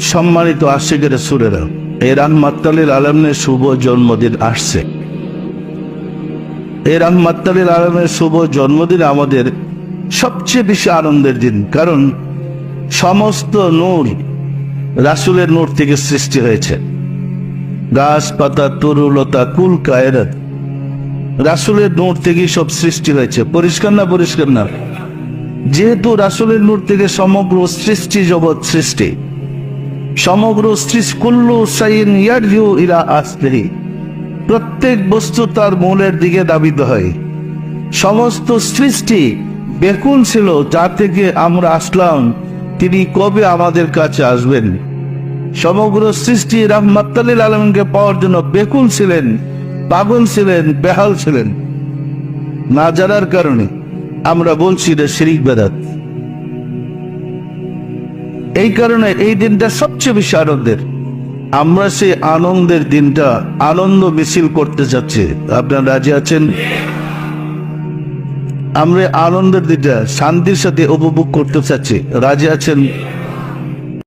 সম্মানিত আশিকের সুরেরা এই রাহমাত্তালিল আলমের শুভ জন্মদিন আসছে। এই রাহমাত্তালিল আলমের শুভ জন্মদিন আমাদের সবচেয়ে বেশি আনন্দের দিন, কারণ সমস্ত নূর রাসুলের নূর থেকে সৃষ্টি হয়েছে। গাছপাতা, তরুলতা, কুল কায়রাত রাসুলের নূর থেকেই সব সৃষ্টি হয়েছে। পরিষ্কার না পরিষ্কার না? যেহেতু রাসুলের নূর থেকে সমগ্র সৃষ্টি জগৎ সৃষ্টি সমগ্র সৃষ্টি কুল্লু সাইন প্রত্যেক বস্তু তার মূলের দিকে দাবিত হয়। সমস্ত সৃষ্টি বেকুল ছিল, যা থেকে আমরা আসলাম, তিনি কবে আমাদের কাছে আসবেন? সমগ্র সৃষ্টি রাহমাত্তালিল আলমকে পাওয়ার জন্য বেকুল ছিলেন, পাগল ছিলেন, বেহাল ছিলেন। না জানার কারণে আমরা বলছি এটা শিরিক বেদাত। এই কারণে এই দিনটা সবচেয়ে বেশি আনন্দের। আমরা সেই আনন্দের দিনটা, আনন্দ মিছিল করতে যাচ্ছি। আপনারা রাজি আছেন? আমরা আনন্দের দিনটা শান্তির সাথে উপভোগ করতে চাচ্ছি। রাজি আছেন?